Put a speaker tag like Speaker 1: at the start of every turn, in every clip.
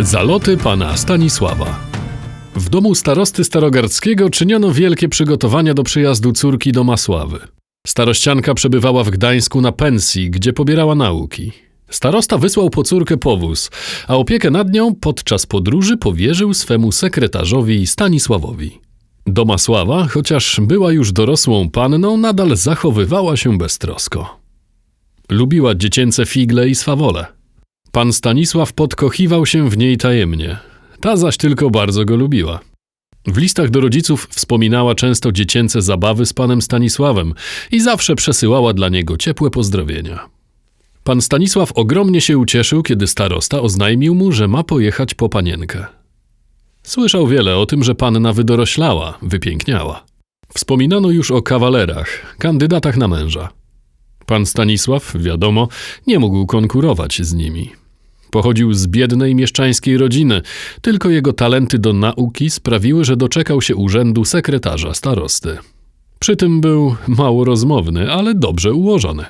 Speaker 1: Zaloty pana Stanisława. W domu starosty starogardzkiego czyniono wielkie przygotowania do przyjazdu córki do Masławy. Starościanka przebywała w Gdańsku na pensji, gdzie pobierała nauki. Starosta wysłał po córkę powóz, a opiekę nad nią podczas podróży powierzył swemu sekretarzowi Stanisławowi. Domasława, chociaż była już dorosłą panną, nadal zachowywała się beztrosko. Lubiła dziecięce figle i swawole. Pan Stanisław podkochiwał się w niej tajemnie. Ta zaś tylko bardzo go lubiła. W listach do rodziców wspominała często dziecięce zabawy z panem Stanisławem i zawsze przesyłała dla niego ciepłe pozdrowienia. Pan Stanisław ogromnie się ucieszył, kiedy starosta oznajmił mu, że ma pojechać po panienkę. Słyszał wiele o tym, że panna wydoroślała, wypiękniała. Wspominano już o kawalerach, kandydatach na męża. Pan Stanisław, wiadomo, nie mógł konkurować z nimi. Pochodził z biednej mieszczańskiej rodziny, tylko jego talenty do nauki sprawiły, że doczekał się urzędu sekretarza starosty. Przy tym był mało rozmowny, ale dobrze ułożony.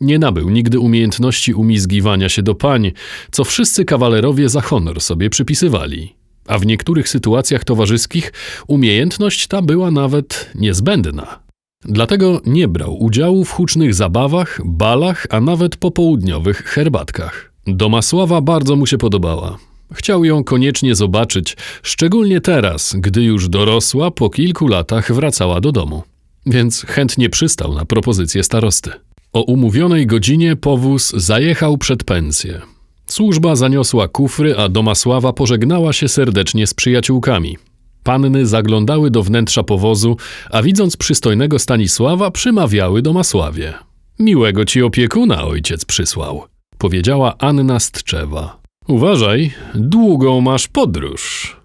Speaker 1: Nie nabył nigdy umiejętności umizgiwania się do pań, co wszyscy kawalerowie za honor sobie przypisywali. A w niektórych sytuacjach towarzyskich umiejętność ta była nawet niezbędna. Dlatego nie brał udziału w hucznych zabawach, balach, a nawet popołudniowych herbatkach. Domasława bardzo mu się podobała. Chciał ją koniecznie zobaczyć, szczególnie teraz, gdy już dorosła, po kilku latach wracała do domu. Więc chętnie przystał na propozycję starosty. O umówionej godzinie powóz zajechał przed pensję. Służba zaniosła kufry, a Domasława pożegnała się serdecznie z przyjaciółkami. Panny zaglądały do wnętrza powozu, a widząc przystojnego Stanisława, przymawiały Domasławie. Miłego ci opiekuna ojciec przysłał, powiedziała Anna Stczewa. Uważaj, długą masz podróż.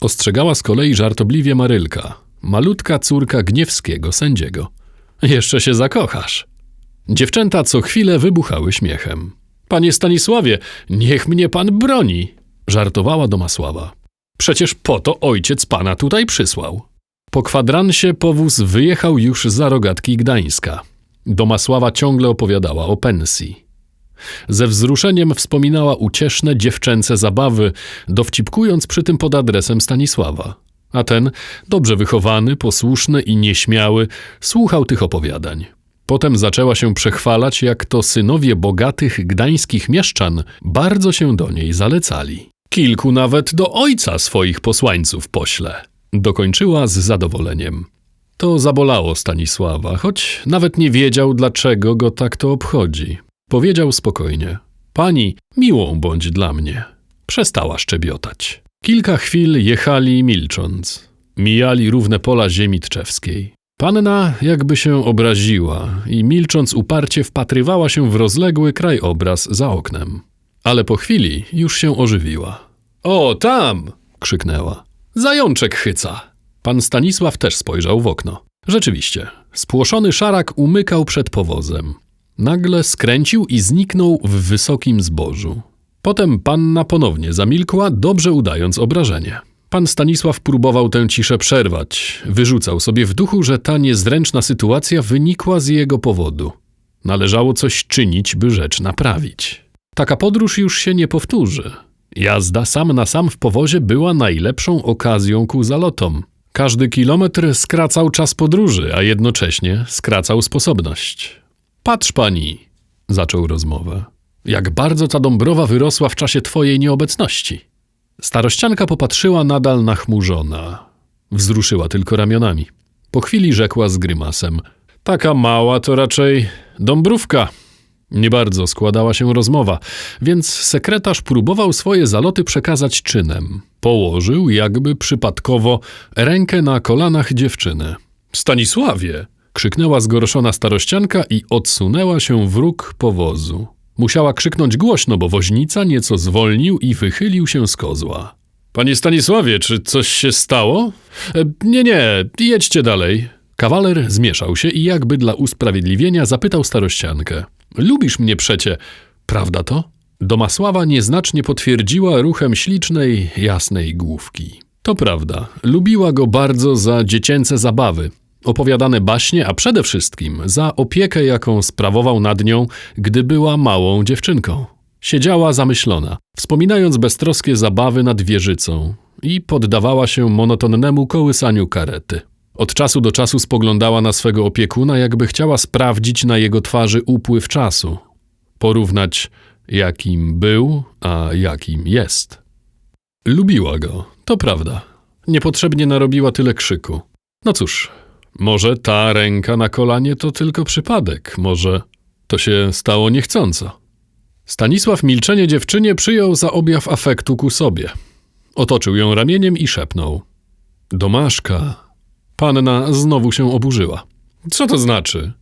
Speaker 1: Ostrzegała z kolei żartobliwie Marylka, malutka córka Gniewskiego sędziego. Jeszcze się zakochasz. Dziewczęta co chwilę wybuchały śmiechem. Panie Stanisławie, niech mnie pan broni, żartowała Domasława. Przecież po to ojciec pana tutaj przysłał. Po kwadransie powóz wyjechał już za rogatki Gdańska. Domasława ciągle opowiadała o pensji. Ze wzruszeniem wspominała ucieszne dziewczęce zabawy, dowcipkując przy tym pod adresem Stanisława. A ten, dobrze wychowany, posłuszny i nieśmiały, słuchał tych opowiadań. Potem zaczęła się przechwalać, jak to synowie bogatych gdańskich mieszczan bardzo się do niej zalecali. Kilku nawet do ojca swoich posłańców pośle. Dokończyła z zadowoleniem. To zabolało Stanisława, choć nawet nie wiedział, dlaczego go tak to obchodzi. Powiedział spokojnie: Pani, miłą bądź dla mnie. Przestała szczebiotać. Kilka chwil jechali milcząc. Mijali równe pola ziemi tczewskiej. Panna jakby się obraziła i milcząc uparcie wpatrywała się w rozległy krajobraz za oknem. Ale po chwili już się ożywiła. O, tam! krzyknęła. Zajączek chyca. Pan Stanisław też spojrzał w okno. Rzeczywiście, spłoszony szarak umykał przed powozem. Nagle skręcił i zniknął w wysokim zbożu. Potem panna ponownie zamilkła, dobrze udając obrażenie. Pan Stanisław próbował tę ciszę przerwać. Wyrzucał sobie w duchu, że ta niezręczna sytuacja wynikła z jego powodu. Należało coś czynić, by rzecz naprawić. Taka podróż już się nie powtórzy. Jazda sam na sam w powozie była najlepszą okazją ku zalotom. Każdy kilometr skracał czas podróży, a jednocześnie skracał sposobność. Patrz pani, zaczął rozmowę, jak bardzo ta Dąbrowa wyrosła w czasie twojej nieobecności. Starościanka popatrzyła nadal nachmurzona. Wzruszyła tylko ramionami. Po chwili rzekła z grymasem: Taka mała to raczej Dąbrówka. Nie bardzo składała się rozmowa, więc sekretarz próbował swoje zaloty przekazać czynem. Położył, jakby przypadkowo, rękę na kolanach dziewczyny. Stanisławie! Krzyknęła zgorszona starościanka i odsunęła się w róg powozu. Musiała krzyknąć głośno, bo woźnica nieco zwolnił i wychylił się z kozła. Panie Stanisławie, czy coś się stało? E, nie, nie, jedźcie dalej. Kawaler zmieszał się i jakby dla usprawiedliwienia zapytał starościankę. Lubisz mnie przecie, prawda to? Domasława nieznacznie potwierdziła ruchem ślicznej, jasnej główki. To prawda, lubiła go bardzo za dziecięce zabawy, opowiadane baśnie, a przede wszystkim za opiekę, jaką sprawował nad nią, gdy była małą dziewczynką. Siedziała zamyślona, wspominając beztroskie zabawy nad wieżycą i poddawała się monotonnemu kołysaniu karety. Od czasu do czasu spoglądała na swego opiekuna, jakby chciała sprawdzić na jego twarzy upływ czasu, porównać jakim był, a jakim jest. Lubiła go, to prawda. Niepotrzebnie narobiła tyle krzyku. No cóż, może ta ręka na kolanie to tylko przypadek, może to się stało niechcąco. Stanisław milczenie dziewczynie przyjął za objaw afektu ku sobie. Otoczył ją ramieniem i szepnął. Domaszka. Panna znowu się oburzyła. Co to znaczy?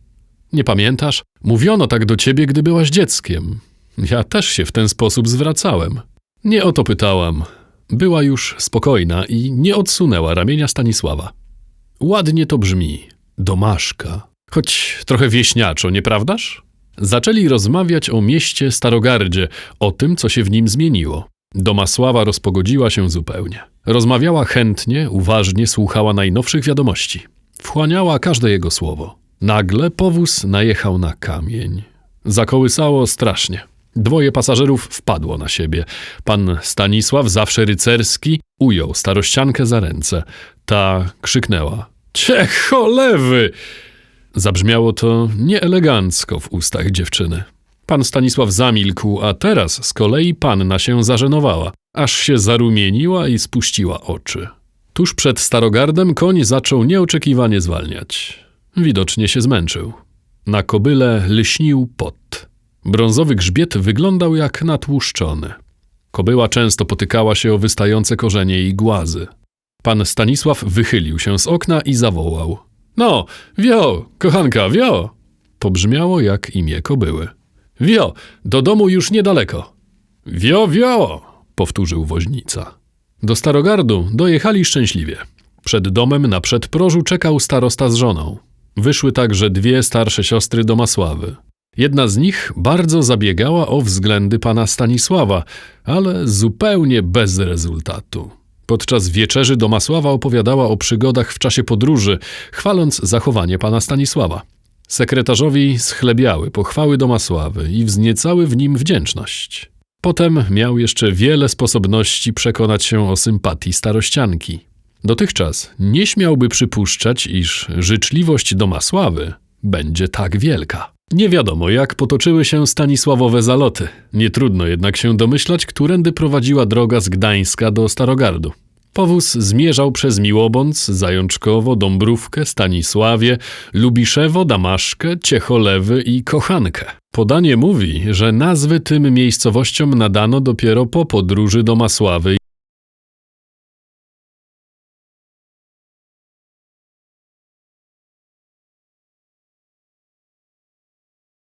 Speaker 1: Nie pamiętasz? Mówiono tak do ciebie, gdy byłaś dzieckiem. Ja też się w ten sposób zwracałem. Nie o to pytałam. Była już spokojna i nie odsunęła ramienia Stanisława. Ładnie to brzmi. Domaszka. Choć trochę wieśniaczo, nieprawdaż? Zaczęli rozmawiać o mieście Starogardzie, o tym, co się w nim zmieniło. Domasława rozpogodziła się zupełnie. Rozmawiała chętnie, uważnie słuchała najnowszych wiadomości. Wchłaniała każde jego słowo. Nagle powóz najechał na kamień. Zakołysało strasznie. Dwoje pasażerów wpadło na siebie. Pan Stanisław, zawsze rycerski, ujął starościankę za ręce. Ta krzyknęła. Cie cholewy! Zabrzmiało to nieelegancko w ustach dziewczyny. Pan Stanisław zamilkł, a teraz z kolei panna się zażenowała, aż się zarumieniła i spuściła oczy. Tuż przed Starogardem koń zaczął nieoczekiwanie zwalniać. Widocznie się zmęczył. Na kobyle lśnił pot. Brązowy grzbiet wyglądał jak natłuszczony. Kobyła często potykała się o wystające korzenie i głazy. Pan Stanisław wychylił się z okna i zawołał. No, wio, kochanka, wio! Pobrzmiało jak imię kobyły. Wio, do domu już niedaleko. Wio, wio! powtórzył woźnica. Do Starogardu dojechali szczęśliwie. Przed domem na przedprożu czekał starosta z żoną. Wyszły także dwie starsze siostry Domasławy. Jedna z nich bardzo zabiegała o względy pana Stanisława, ale zupełnie bez rezultatu. Podczas wieczerzy Domasława opowiadała o przygodach w czasie podróży, chwaląc zachowanie pana Stanisława. Sekretarzowi schlebiały pochwały Domasławy i wzniecały w nim wdzięczność. Potem miał jeszcze wiele sposobności przekonać się o sympatii starościanki. Dotychczas nie śmiałby przypuszczać, iż życzliwość Domasławy będzie tak wielka. Nie wiadomo, jak potoczyły się Stanisławowe zaloty. Nie trudno jednak się domyślać, którędy prowadziła droga z Gdańska do Starogardu. Powóz zmierzał przez Miłobądz, Zajączkowo, Dąbrówkę, Stanisławie, Lubiszewo, Damaszkę, Ciecholewy i Kochankę. Podanie mówi, że nazwy tym miejscowościom nadano dopiero po podróży do Masławy